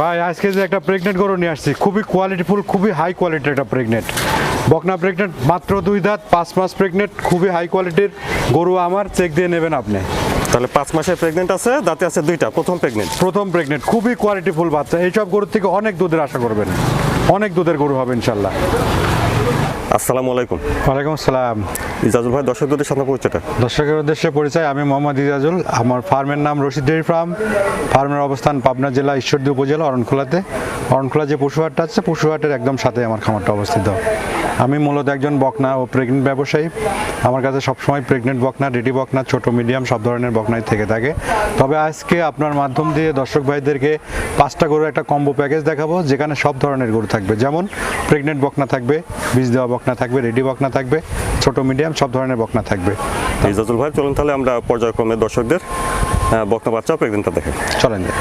ভাই আজকে যে একটা প্রেগনেন্ট গরু নিয়ে আসছি খুবই কোয়ালিটিফুল খুবই হাই কোয়ালিটির একটা প্রেগনেন্ট বকনা প্রেগনেন্ট মাত্র দুই দাঁত পাঁচ মাস প্রেগনেন্ট খুবই হাই কোয়ালিটির গরু আমার চেক দিয়ে নেবেন আপনি। তাহলে পাঁচ মাসের প্রেগনেন্ট আছে দাঁতে আছে দুইটা প্রথম প্রেগনেন্ট প্রথম প্রেগনেন্ট খুবই কোয়ালিটিফুল বাচ্চা। এইসব গরুর থেকে অনেক দুধের আশা করবেন। অনেক দুধের গরু হবে ইনশাল্লাহ। আসসালামু আলাইকুম। ওয়ালাইকুম আসসালাম। ইজাজুল ভাই, দর্শকদের সামনে পরিচয়টা। দর্শকের উদ্দেশ্যে পরিচয়, আমি মোহাম্মদ ইজাজুল। আমার ফার্মের নাম রশিদ ডেয়ারি ফার্ম। ফার্মের অবস্থান পাবনা জেলা ঈশ্বরদী উপজেলা, অরণখোলাতে। অরণখোলা যে পশুহাটটা আছে, পশুহাটের একদম সাথে আমার খামারটা অবস্থিত। আমি মূলত একজন বকনা ও প্রেগনেন্ট ব্যবসায়ী। আমার কাছে সবসময় প্রেগনেন্ট বকনা রেডি বকনা, ছোট মিডিয়াম সব ধরনের বকনাই থেকে থাকে। তবে আজকে আপনার মাধ্যম দিয়ে দর্শক ভাইদেরকে পাঁচটা গরুর একটা কম্বো প্যাকেজ দেখাবো, যেখানে সব ধরনের গরু থাকবে। যেমন প্রেগনেন্ট বকনা থাকবে, বীজ দেওয়া বকনা থাকবে রেডি বকনা থাকবে ছোট মিডিয়াম সব ধরনের বকনা থাকবে। ইজাজুল ভাই চলুন তাহলে আমরা পর্যায়ক্রমে দর্শকদের বকনা বাচ্চা প্রেগনেন্টটা দেখেন চলেন যাই।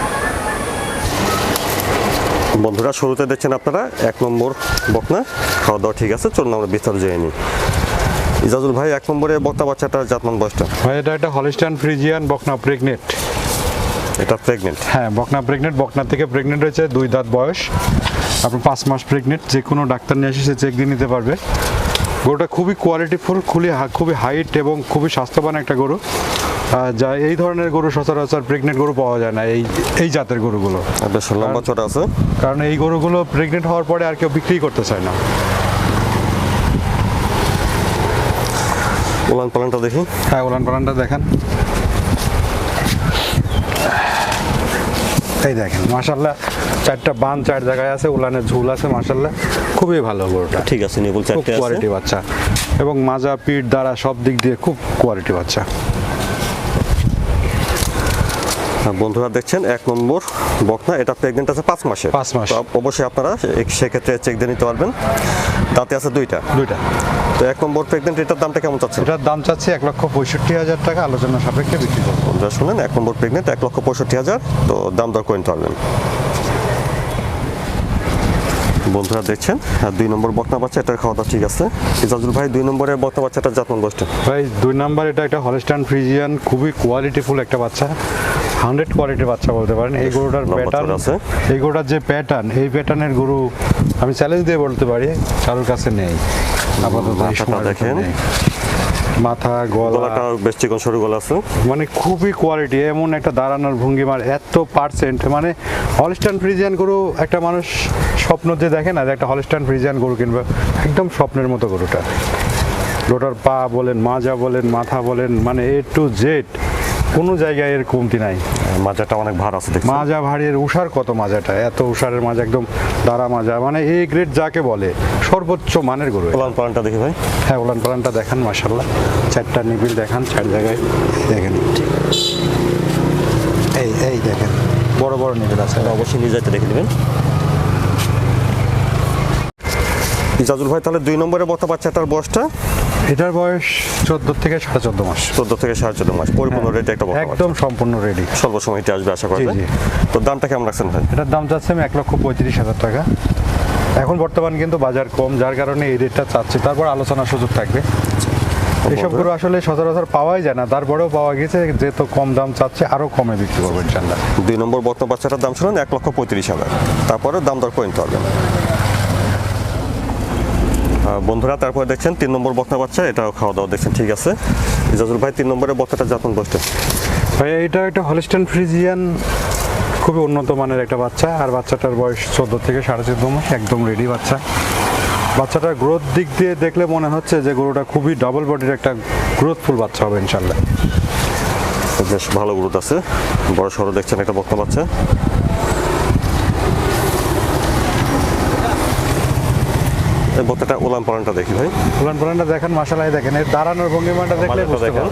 বন্ধুরা শুরুতে দেখছেন আপনারা এক নম্বর বকনা। খাওয়া দাওয়া ঠিক আছে চলুন আমরা বিস্তার জেনে নিই। ইজাজুল ভাই এক নম্বরে বকনা বাচ্চাটার জাতমান বয়সটা? ভাই এটা একটা হলিস্টান ফ্রিজিয়ান বকনা প্রেগনেন্ট। এটা প্রেগনেন্ট? হ্যাঁ বকনা প্রেগনেন্ট। বকনা থেকে প্রেগনেন্ট হয়েছে দুই দাঁত বয়স। আপনার পাঁচ মাস প্রেগনেন্ট। যে কোনো ডাক্তার নিয়ে এসে সে চেক দিয়ে নিতে পারবে। গরুটা খুবই কোয়ালিটিফুল খুবই খুবই হাইট এবং খুবই স্বাস্থ্যবান একটা গরু। যা এই ধরনের গরু সচরাচর প্রেগনেন্ট গরু পাওয়া যায় না এই এই জাতের গরুগুলো। বেশ লম্বা চড়া আছে। কারণ এই গরুগুলো প্রেগনেন্ট হওয়ার পরে আর কেউ বিক্রি করতে চায় না। উলান পালানটা দেখি। হ্যাঁ উলান পালানটা দেখেন। এই দেখেন মাসাল্লাহ চারটা বান চার জায়গায় আছে উলানের ঝুল আছে মাসাল্লাহ খুবই ভালো গরুটা। ঠিক আছে নিবুল চারটে কোয়ালিটি বাচ্চা। এবং মাজা পিঠ দ্বারা সব দিক দিয়ে খুব কোয়ালিটি বাচ্চা। বন্ধুরা দেখছেন এক নম্বর বকনা এটা প্রেগনেন্ট আছে পাঁচ মাসে। পাঁচ মাস। অবশ্যই আপনারা সেক্ষেত্রে চেক দিয়ে নিতে পারবেন। তাতে আছে দুইটা। দুইটা। তো এক নম্বর প্রেগনেন্ট এটার দামটা কেমন চাচ্ছেন? এটার দাম চাচ্ছে এক লক্ষ পঁয়ষট্টি হাজার টাকা আলোচনা সাপেক্ষে বিক্রি করব। বন্ধুরা শুনলেন এক নম্বর প্রেগনেন্ট এক লক্ষ পঁয়ষট্টি হাজার তো দাম দর করে নিতে পারবেন। বন্ধুরা দেখছেন আর দুই নম্বর বকনা বাচ্চা এটার খাওয়া দাওয়া ঠিক আছে। ইজাজুল ভাই দুই নম্বরের বকনা বাচ্চাটার জাতমান বয়সটা? ভাই দুই নম্বর এটা একটা হলিস্টান ফ্রিজিয়ান খুবই কোয়ালিটিফুল একটা বাচ্চা। হান্ড্রেড কোয়ালিটির বাচ্চা বলতে পারেন। এই গরুটার প্যাটার্ন আছে। এই গরুটার যে প্যাটার্ন এই প্যাটার্নের গরু আমি চ্যালেঞ্জ দিয়ে বলতে পারি কারোর কাছে নেই। আপাতত দেখেন। মাথা গলা। গলাটা বেশ চিকন সরু গলা আছে। মানে খুবই কোয়ালিটি এমন একটা দাঁড়ানোর ভঙ্গিমার এত পার্সেন্ট মানে হলিস্টান ফ্রিজিয়ান গরু একটা মানুষ স্বপ্ন যে দেখে না যে একটা হলিস্টান ফ্রিজিয়ান গরু কিনবে একদম স্বপ্নের মতো গরুটা। গরুটার পা বলেন মাজা বলেন মাথা বলেন মানে এ টু জেড কোনো জায়গায় এর কমতি নাই। মাজাটা অনেক ভার আছে মাজা ভারীর উষার কত মাজাটা? এত উষারের মাজা একদম দাঁড়া মাজা। মানে এই গ্রেড যাকে বলে সর্বোচ্চ মানের গরু। উলান পালানটা দেখি ভাই। হ্যাঁ উলান পালানটা দেখান মাসাল্লাহ চারটা নিবিল দেখান চার জায়গায় দেখেন। এই এই দেখেন বড় বড় নিবিল আছে। অবশ্যই নিয়ে যাইতে দেখে নেবেন। ইজাজুল ভাই তাহলে দুই নম্বরে বকনা বাচ্চাটার বয়সটা? এটার বয়স চোদ্দ থেকে সাড়ে চোদ্দ মাস। চোদ্দ থেকে সাড়ে চোদ্দ মাস পরিপূর্ণ রেটে একটা একদম সম্পূর্ণ রেডি স্বল্প সময় আসবে আশা করি তো দামটা কেমন রাখছেন ভাই? এটার দাম চাচ্ছে আমি এক লক্ষ পঁয়ত্রিশ হাজার টাকা। এখন বর্তমান কিন্তু বাজার কম যার কারণে এই রেটটা চাচ্ছি। তারপর আলোচনার সুযোগ থাকবে। এসব গরু আসলে সচরাচর পাওয়াই যায় না। তারপরেও পাওয়া গেছে যেহেতু কম দাম চাচ্ছে আরও কমে বিক্রি করব ইনশাল্লাহ দুই নম্বর বকনা বাচ্চাটার দাম শুনুন এক লক্ষ পঁয়ত্রিশ হাজার। তারপরে দাম দর পারবেন। আহ, বন্ধুরা তারপরে দেখছেন তিন নম্বর বকনা বাচ্চা এটাও খাওয়া দাওয়া দেখছেন ঠিক আছে। ইজাজুল ভাই তিন নম্বরের বকনাটা যখন বসতে ভাই এটা একটা হলিস্টান ফ্রিজিয়ান খুবই উন্নত মানের একটা বাচ্চা আর বাচ্চাটার বয়স চোদ্দ থেকে সাড়ে চোদ্দ মাস একদম রেডি বাচ্চা। বাচ্চাটার গ্রোথ দিক দিয়ে দেখলে মনে হচ্ছে যে গরুটা খুবই ডাবল বডির একটা গ্রোথফুল বাচ্চা হবে ইনশাল্লাহ বেশ ভালো গ্রোথ আছে। বড় সড়ো দেখছেন একটা বক্তা বাচ্চা। বকনাটা উলান পালানটা দেখি ভাই। উলান পালানটা দেখেন মাসালাই দেখেন। এর দাঁড়ানোর ভঙ্গিমাটা দেখলে বুঝতে। পারবেন।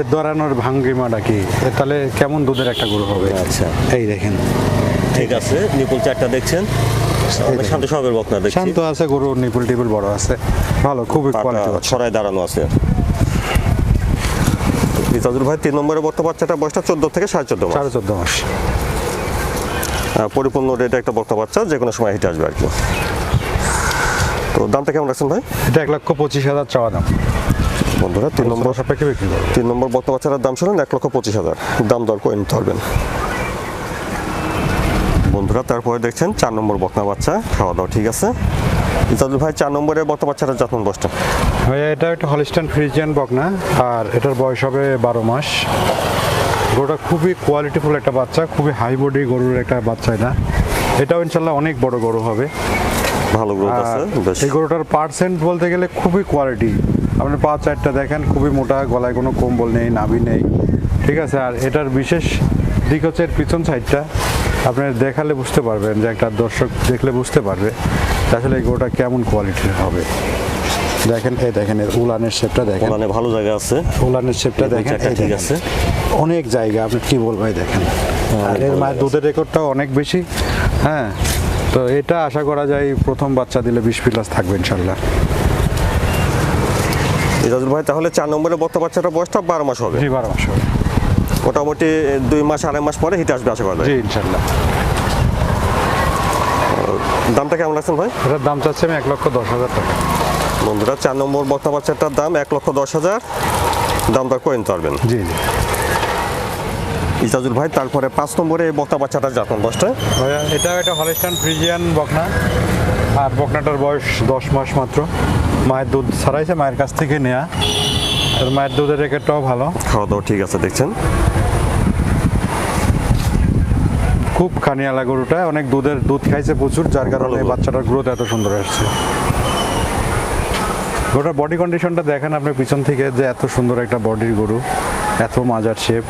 এর দাঁড়ানোর ভঙ্গিমাটা কি? তাহলে কেমন দুধের একটা গরু হবে? আচ্ছা। এই দেখেন। ঠিক আছে নিপুল চারটা দেখছেন? শান্ত স্বভাবের বকনা দেখছি। শান্ত আছে গরু নিপুল টিপুল বড় আছে। ভালো খুবই কোয়ালিটি ছড়ায় দাঁড়ানো আছে। ইতাজুল ভাই তিন নম্বরের বর্ত বাচ্চাটা বয়সটা চোদ্দ থেকে সাড়ে চোদ্দ সাড়ে চোদ্দ মাস। পরিপূর্ণ রেটে একটা বর্ত বাচ্চা যে কোনো সময় হিটে আসবে আর কি। তো দামটা কেমন রাখছেন ভাই? এটা এক লক্ষ পঁচিশ হাজার চাওয়া দাম। বন্ধুরা তিন নম্বর সাপেক্ষে বিক্রি করব। তিন নম্বর বর্ত বাচ্চাটার দাম শুনুন এক লক্ষ পঁচিশ হাজার। দাম দর করে নিতে পারবেন। বন্ধুরা তারপরে দেখছেন চার নম্বর বকনা বাচ্চা খাওয়া দাওয়া ঠিক আছে। ইজাজুল ভাই চার নম্বরে বকনা বাচ্চাটা যত্ন বসটা ভাইয়া এটা একটা হলিস্টান ফ্রিজিয়ান বকনা আর এটার বয়স হবে বারো মাস। গরুটা খুবই কোয়ালিটিফুল একটা বাচ্চা খুবই হাই বডি গরুর একটা বাচ্চা এটা। এটাও ইনশাল্লাহ অনেক বড় গরু হবে। ভালো গ্রোথ আছে বেশ। এই গরুটার পার্সেন্ট বলতে গেলে খুবই কোয়ালিটি আপনি পা চারটা দেখেন খুবই মোটা গলায় কোনো কম্বল নেই নাভি নেই। ঠিক আছে আর এটার বিশেষ দিক হচ্ছে এর পিছন সাইডটা আপনি দেখালে বুঝতে পারবেন যে একটা দর্শক দেখলে বুঝতে পারবে আসলে এই গরুটা কেমন কোয়ালিটির হবে। দেখেন এই দেখেন এর উলানের শেপটা দেখেন। মানে ভালো জায়গা আছে। উলানের শেপটা দেখেন ঠিক আছে। অনেক জায়গা আপনি কি বলবেন দেখেন। আর এর মায়ের দুধের রেকর্ডটাও অনেক বেশি। হ্যাঁ তো এটা আশা করা যায় প্রথম বাচ্চা দিলে বিশ প্লাস থাকবে ইনশাল্লাহ ইজাজুল ভাই তাহলে চার নম্বরে বকনা বাচ্চাটা বয়সটা বারো মাস হবে। জি বারো মাস হবে। মোটামুটি দুই মাস আড়াই মাস পরে হিটে আসবে আশা করা যায়। জি ইনশাল্লাহ দামটা কেমন রাখছেন ভাই? এটার দাম চাচ্ছে আমি এক লক্ষ দশ হাজার টাকা। বন্ধুরা চার নম্বর বকনা বাচ্চাটার দাম এক লক্ষ দশ হাজার। দাম দর করে নিতে পারবেন জি জি। ইজাজুল ভাই তারপরে পাঁচ নম্বরে এই বকনা বাচ্চাটার যত্ন ভাইয়া, এটাও একটা হলিস্টান ফ্রিজিয়ান বকনা। আর বকনাটার বয়স দশ মাস মাত্র। মায়ের দুধ ছাড়াইছে মায়ের কাছ থেকে নেয়া। আর মায়ের দুধের রেকর্ডটাও ভালো। খাওয়া দাওয়া ঠিক আছে দেখছেন? খুব খানিয়ালা গরুটা অনেক দুধের দুধ খাইছে প্রচুর যার কারণে। বাচ্চাটার গ্রোথ এত সুন্দর আসছে। গরুটার বডি কন্ডিশনটা দেখেন আপনি পিছন থেকে যে এত সুন্দর একটা বডির গরু। এত মাজার শেপ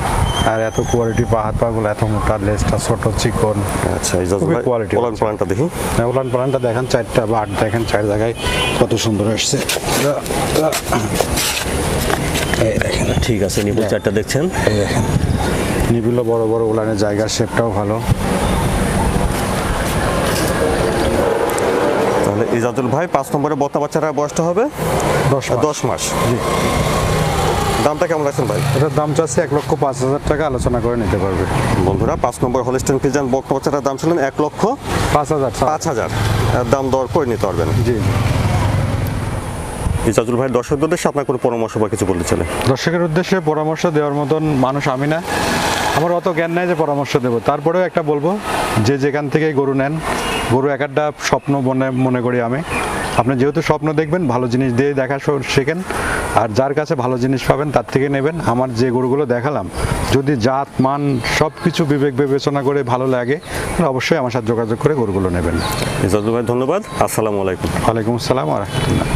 আর এত কোয়ালিটি পা হাত পাগুলো এত মোটা লেজটা ছোট চিকন। আচ্ছা খুবই quality ওলান প্লানটা দেখি। উলান পালানটা দেখেন চারটা বা আট দেখেন চার জায়গায় কত সুন্দর আসছে। এই দেখেন ঠিক আছে নিপুল চারটা দেখছেন। এই দেখেন নিবিল বড় বড় উলানের জায়গার শেপটাও ভালো। তাহলে ইজাজুল ভাই পাঁচ নম্বরে বকনা বাচ্চাটার বয়সটা হবে? দশ মাস। দশ মাস। জি। দামটা কেমন রাখছেন ভাই? এটার দাম চাচ্ছে এক লক্ষ পাঁচ হাজার টাকা আলোচনা করে নিতে পারবে। বন্ধুরা পাঁচ নম্বর হলিস্টেন ফিজান বকনা বাচ্চাটার দাম ছিলেন এক লক্ষ পাঁচ হাজার পাঁচ হাজার। দাম দর করে নিতে পারবেন। জি। ইজাজুল ভাই দর্শকদের উদ্দেশ্যে আপনার কোনো পরামর্শ বা কিছু বলতে চলে দর্শকের উদ্দেশ্যে পরামর্শ দেওয়ার মতন মানুষ আমি না। আমার অত জ্ঞান নাই যে পরামর্শ দেবো। তারপরেও একটা বলব যে যেখান থেকে গরু নেন গরু এক একটা স্বপ্ন মনে মনে করি আমি। আপনি যেহেতু স্বপ্ন দেখবেন ভালো জিনিস দিয়ে দেখা শেখেন আর যার কাছে ভালো জিনিস পাবেন তার থেকে নেবেন। আমার যে গরুগুলো দেখালাম যদি জাত মান সব কিছু বিবেক বিবেচনা করে ভালো লাগে তাহলে অবশ্যই আমার সাথে যোগাযোগ করে গরুগুলো নেবেন। ভাই ধন্যবাদ। আসসালামু আলাইকুম। ওয়ালাইকুম আসসালাম রহমতুল্লাহ।